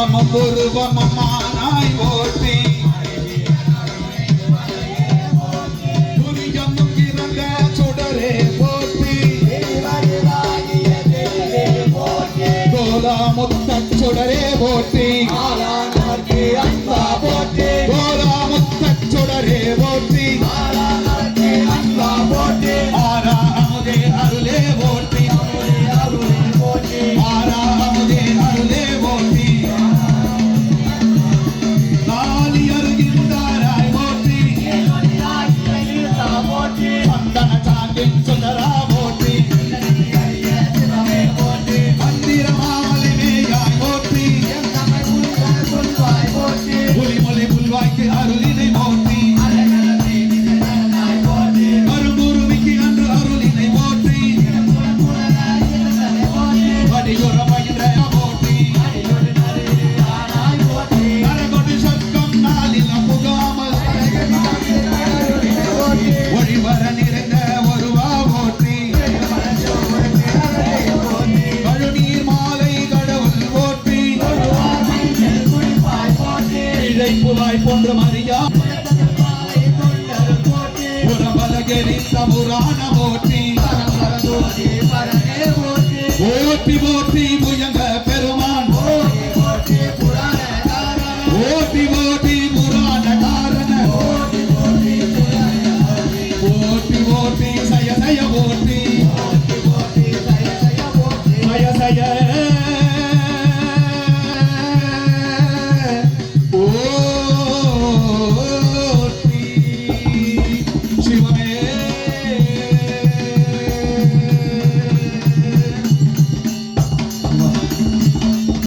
உருவமும் உருவமும் மானாய் ஓட்டி துரியமும் இறங்க சுடரே போட்டி கோலாமுத்த சுடரே போட்டி చందన కాంతి సుందరా புறவாய் போன்ற மரியா. புறபலகரி தபுரான போற்றி ஓட்டி போற்றி முயங்க பெருமான். ஓட்டி போட்டி புராண காரண. ஓட்டி போட்டி சய சய போட்டி சய சய